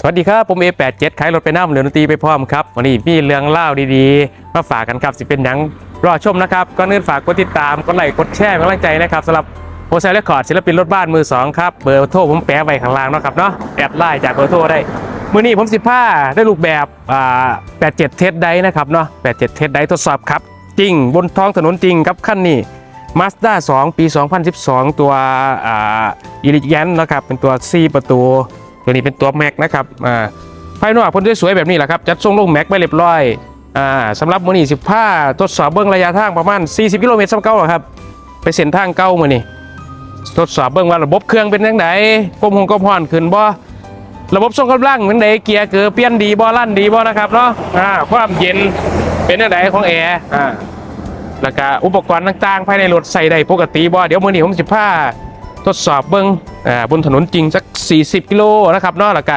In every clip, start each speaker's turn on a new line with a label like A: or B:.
A: สวัสดีครับ ผม A87 ขายรถไปน้ำเหลือดนตรีไปพร้อมครับ วันนี้มีเรื่องเล่าดีๆ มาฝากกันครับสิเป็นหยังรอชมนะครับก็เนื่นฝากกดติดตามกดไลค์กดแชร์เป็นกำลังใจนะครับสำหรับโฮเซลเรคคอร์ดศิลปินรถบ้านมือ2ครับเบอร์โทรผมแปะไว้ข้างล่างเนาะครับเนาะแอดไลน์จากเบอร์โทรได้มื่อนี้ผมสิผ้าได้รูปแบบอ่า87 เทสไดนะครับเนาะ87 เทสไดทดสอบครับ จริงบนท้องถนนจริงครับขั้นนี้ Mazda 2 ปี 2012 ตัวอ่าอิลิยันนะครับเป็นตัว 4 ประตู ตัวนี้เป็นตัวแม็กนะครับอ่าภายนอกพ่นสวยๆแบบนี้แหละครับจัดทรงลงแม็กไปเรียบร้อยอ่าสำหรับมื้อนี้15ทดสอบเบื้องระยะทางประมาณ 40 กิโลเมตรซ้ำเก่าครับไปเส้นทางเก่ามือนี้ทดสอบเบื้องว่าระบบเครื่องเป็นจังไดความหงความร้อนขึ้นบ่ระบบส่งกำลังเป็นไดเกียร์เกือเปลี่ยนดีบ่ลั่นดีบ่นะครับเนาะอ่าความเย็นเป็นจังไดของแอร์อ่าแล้วก็อุปกรณ์ต่างๆ ภายในรถใส่ได้ปกติบ่เดี๋ยวมือนี้ผมสิพา ทดสอบเบิ้งอ่าบนถนนจริงสัก 40 กิโลนะครับเนาะแล้วก็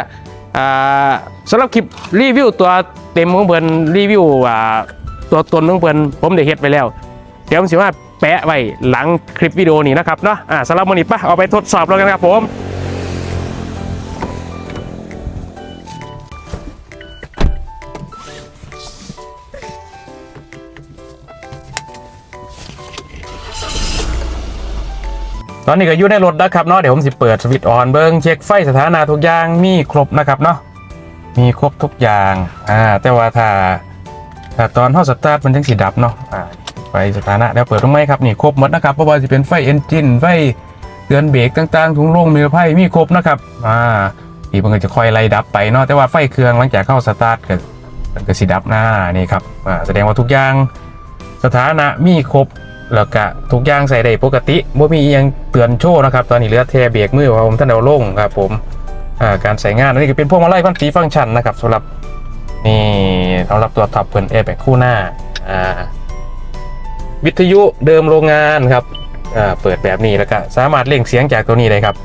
A: อ่าสำหรับคลิปรีวิวตัวเต็มของเพิ่นรีวิวอ่าตัวตนของเพิ่นผมได้เฮ็ดไปแล้ว เดี๋ยวผมสิมาแปะไว้หลังคลิปวิดีโอนี้นะครับเนาะอ่าสำหรับมันนี้ปะเอาไปทดสอบแล้วกันครับผม ตอนนี้ก็อยู่ในรถนะครับเนาะเดี๋ยวผมสิเปิดสวิตช์ออนเบิ้งเช็คไฟสถานะทุกอย่างมีครบนะครับเนาะมีครบทุกอย่างอ่าแต่ว่าถ้าถ้าตอนเฮาสตาร์ทมันจังสิดับเนาะอ่าไฟสถานะแล้วเปิดตรงไหมครับนี่ครบหมดนะครับเพราะว่าจะเป็นไฟเอนจินไฟเตือนเบรกต่างๆถุงลมมีไฟมีครบนะครับอ่าอีกมันก็จะคอยไล่ดับไปเนาะแต่ว่าไฟเครื่องหลังจากเข้าสตาร์ทก็มันก็สิดับหน้านี่ครับอ่าแสดงว่าทุกอย่างสถานะมีครบ แล้วก็ทุกอย่างใส่ได้ปกติบ่มีอิหยังเตือนโชว์นะครับ ตอนนี้เหลือแทเบรกมือของผมท่านเอาลงครับผมการใส่งานอันนี้ก็เป็นพวกมาไล่พันตีฟังก์ชันนะครับสำหรับนี่สำหรับตัวท็อปเพิ่นแอร์แบกคู่หน้าวิทยุเดิมโรงงานครับเปิดแบบนี้แล้วก็สามารถเล่งเสียงจากตัวนี้ได้ครับ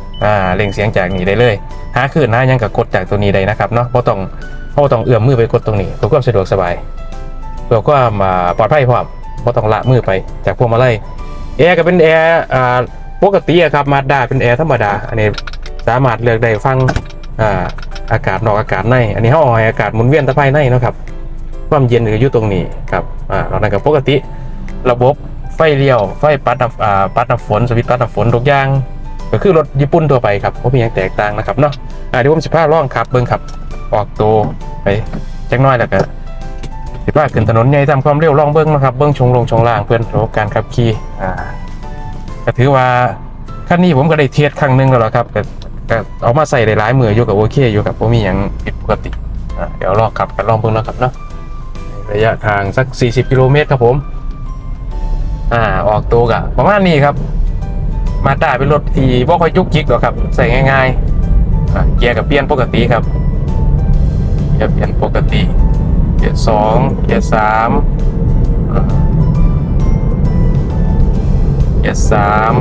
A: เล่งเสียงจากนี้ได้เลย หาคืนหาหยังกับกดจากตัวนี้ได้นะครับเนาะบ่ต้องบ่ต้องเอื้อมมือไปกดตรงนี้เพื่อความสะดวกสบายเพื่อความปลอดภัยพร้อม บ่ต้องละมือไปจากพวงมาลัยแอร์ก็เป็นแอร์อ่าปกติครับมาด้าเป็นแอร์ธรรมดา อันนี้สามารถเลือกได้ฟังอ่าอากาศนอกอากาศใน อันนี้เขาเอาให้อากาศหมุนเวียนตะภายในนะครับความเย็นก็อยู่ตรงนี้ครับอ่านอกนั้นก็ปกติระบบไฟเลี้ยวไฟปัดน้ำอ่าปัดน้ำฝนสวิตช์ปัดน้ำฝนทุกอย่างก็คือรถญี่ปุ่นทั่วไปครับไม่มีอย่างแตกต่างนะครับเนาะอ่าเดี๋ยวผมสิพาล่องขับเบิ้งขับออกตัวไปจักหน้อยแล้วก็ สิว่าขึ้นถนนใหญ่ตามความเร็วลองเบิ้งนะครับเบิ้งชงลงชงล่างเพื่อนระบบการขับขี่อ่าก็ถือว่าขั้นนี้ผมก็ได้เทียสครั้งหนึ่งแล้วล่ะครับก็เอามาใส่ได้หลายมืออยู่กับโอเคอยู่กับผมมีอย่างผิดปกติอ่าเดี๋ยวลองขับกันลองเบิ้งนะครับเนาะระยะทางสัก 40 กิโลเมตรครับผม อ่า ออกตัวกะประมาณนี้ครับ มาด้าเป็นรถที่บ่ค่อยจุกจิกหรอกครับ ใส่ง่ายๆเกียร์กับเปลี่ยนปกติครับเกียร์เปลี่ยนปกติ เกียร์สองเกียร์สามเกียร์สาม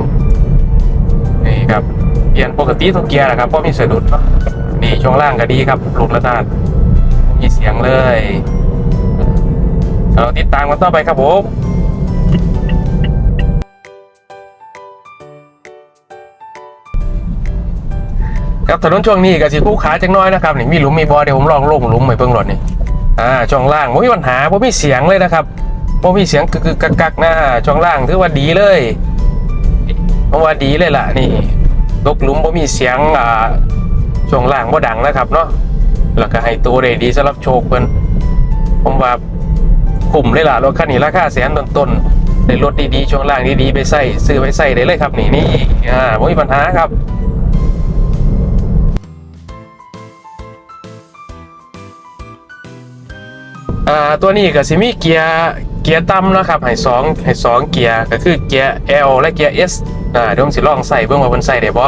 A: นี่ครับเปลี่ยนปกติทุกเกียร์นะครับเพราะมีสะดุดนี่ช่วงล่างก็ดีครับลงระนาดมีเสียงเลยเราติดตามกันต่อไปครับผมครับถนนช่วงนี้ก็สิคู่ขาจังน้อยนะครับนี่มีหลุมมีบอเดี๋ยวผมลองลงหลุมไปเบิ่งรถนี่ อ่าช่องล่างไม่มีปัญหาไม่มีเสียงเลยนะครับไม่มีเสียงกึกกกักๆนะช่องล่างถือว่าดีเลยเพราะว่าดีเลยล่ะนี่ลกหลุมไม่มีเสียงอ่าช่องล่างบ่ดังนะครับเนาะแล้วก็ให้ตัวได้ดีสำหรับโชคเพิ่นผมว่าคุ้มเลยล่ะรถคันนี้ราคาแสนต้นๆได้รถดีๆช่วงล่างดีๆไปใส่ซื้อไปใส่ได้เลยครับนี่นี่อ่าไม่มีปัญหาครับ อ่าตัวนี้ก็สิมีเกียร์เกียร์ต่ำนะครับให้สองให้สองเกียร์ก็คือเกียร์ L และเกียร์ S อ่าเดี๋ยวผมสิลองใส่เบิ่งว่าเพิ่นใส่ได้บ่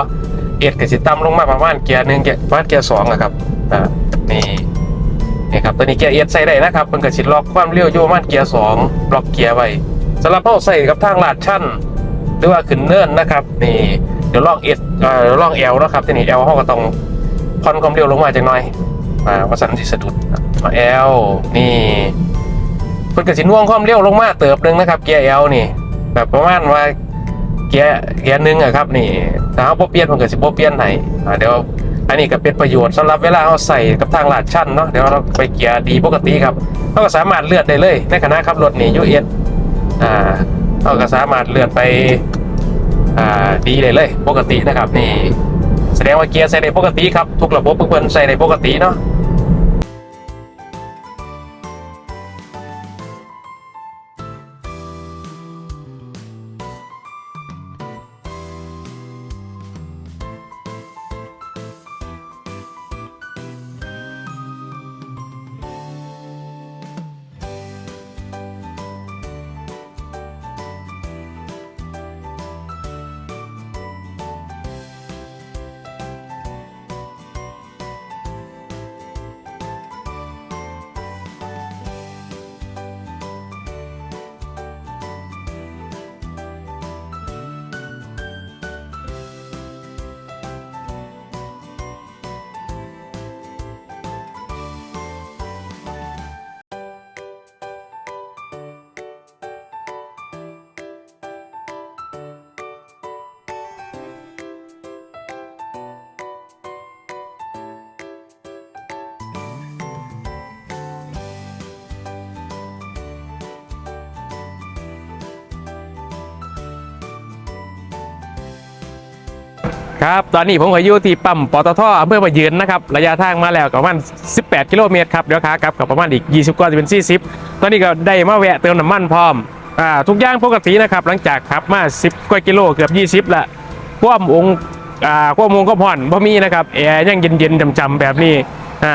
A: S ก็สิต่ำลงมาประมาณเกียร์หนึ่งเกียร์ประมาณเกียร์สองอะครับอ่านี่นี่ครับตัวนี้เกียร์ S ใส่ได้นะครับเพิ่นก็สิล็อกความเร็วยู่ประมาณเกียร์สองล็อกเกียร์ไว้สำหรับเฮาใส่กับทางลาดชันหรือว่าขึ้นเนินนะครับนี่เดี๋ยวลอง S อ่าเดี๋ยวลอง L นะครับทีนี้ L เฮาก็ต้องผ่อนความเร็วลงมาจักหน่อยมาว่าสันสิสะดุด มาแอลนี่เพิ่นก็สิน่วงความเร็วลงมาเติบหนึงนะครับ เกียร์แอลนี่ แบบประมาณว่าเกียร์เกียร์หนึงอะครับ นี่ถ้าเฮาบ่เปลี่ยนเพิ่นก็สิบ่เปลี่ยนให้อ่าเดี๋ยวอันนี้ก็เป็นประโยชน์สำหรับเวลาเราใส่กับทางลาดชันเนาะเดี๋ยวเราไปเกียร์ดีปกติครับเราก็สามารถเลือนได้เลย ในขณะขับรถนี่ยูเอสอ่าเราก็สามารถเลือนไปอ่าดีได้เลย ปกตินะครับนี่แสดงว่าเกียร์ใส่ได้ปกติครับทุกระบบเพิ่นใส่ได้ปกติเนาะ ครับ ตอนนี้ผมก็อยู่ที่ปั๊มปตทอำเภอประยืนนะครับ ระยะทางมาแล้วก็ประมาณ 18 กิโลเมตรครับ เดี๋ยวขากลับกับประมาณอีก 20กว่าจะเป็น 40 ตอนนี้ก็ได้มาแวะเติมน้ำมันพร้อมอ่าทุกอย่างปกตินะครับ หลังจากขับมา 10 กว่ากิโลเกือบ 20 ละความองค์อ่าความองค์ก็ผ่อนบ่มีนะครับแอร์ยังเย็นๆจำๆแบบนี้อ่า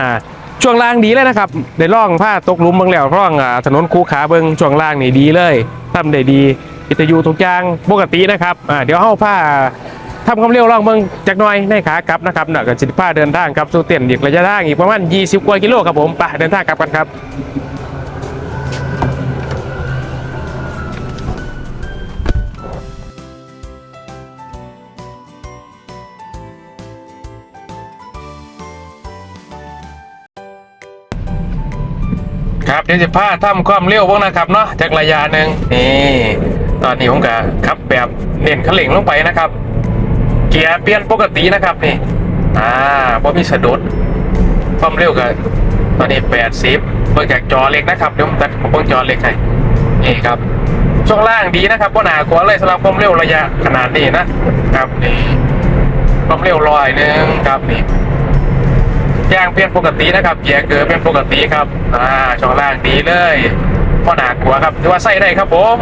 A: ช่วงล่างดีเลยนะครับได้ล่องผ้าตกหลุมบางแล้วร่องอ่าถนนคูขาเบิงช่วงล่างนี่ดีเลยทำได้ดีวิทยุทุกอย่างปกตินะครับอ่าเดี๋ยวเฮาผ้า ทำความเร็วลองเบิ่งจักหน่อยในขากลับนะครับน่ะก็สิพาเดินทางครับสู่เต้นอีกระยะทางอีกประมาณ 20 กว่ากิโลครับผมไปเดินทางกลับกันครับครับเดี๋ยวจะพาทำความเร็วบ้างนะครับเนาะจากระยะหนึ่งนี่ตอนนี้ผมก็ขับแบบเน้นขันเร่งลงไปนะครับ เกียร์เปลี่ยนปกตินะครับนี่ อ่าพอมีสะดุดความเร็วก็ตอนนี้แปดสิบเบิ่งจากจอเล็กนะครับเดี๋ยวผมตัดผมเบิ่งจอเล็กให้นี่ครับ ช่วงล่างดีนะครับก็หนากลัวเลยสำหรับความเร็วระยะขนาดนี้นะครับนี่ความเร็วลอยหนึ่งครับนี่ยางเปลี่ยนปกตินะครับเกียร์เกิดเป็นปกติครับ อ่าช่วงล่างดีเลยก็หนากลัวครับถือว่าใส่ได้ครับผม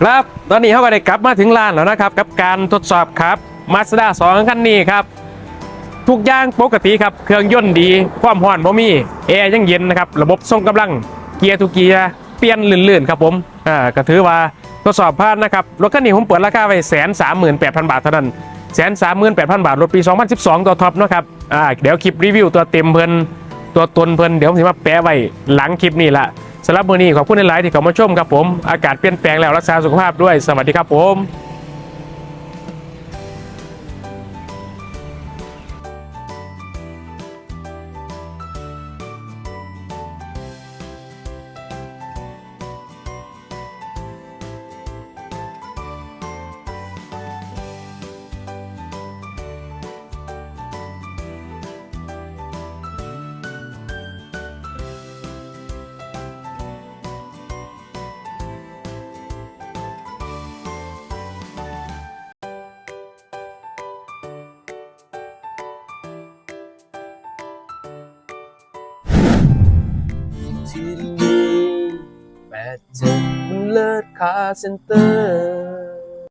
A: ครับ ตอนนี้เขาก็ได้กลับมาถึงลานแล้วนะครับ กับการทดสอบครับมาสด้า2คันนี้ครับ ทุกอย่างปกติครับ เครื่องยนต์ดี ความร้อนบ่มีแอร์ยังเย็นนะครับ ระบบส่งกำลัง เกียร์ทุกเกียร์ เปลี่ยนลื่นๆ ครับผม อ่า ก็ถือว่าทดสอบผ่านนะครับ รถคันนี้ผมเปิดราคาไว้แสนสามหมื่นแปดพันบาทเท่านั้นแสนสามหมื่นแปดพันบาท รถปี 2012 ตัวท็อปนะครับ อ่า เดี๋ยวคลิปรีวิวตัวเต็มเพิ่นตัวตนเพิ่นเดี๋ยวผมจะมาแปะไว้หลังคลิปนี้ละ สำหรับมือนี้ขอบคุณในไลน์ที่เข้ามาชมครับผม อากาศเปลี่ยนแปลงแล้วรักษาสุขภาพด้วย สวัสดีครับผม
B: ที่ดีแปดเจ็ดมันเลิศคาเซนเตอร์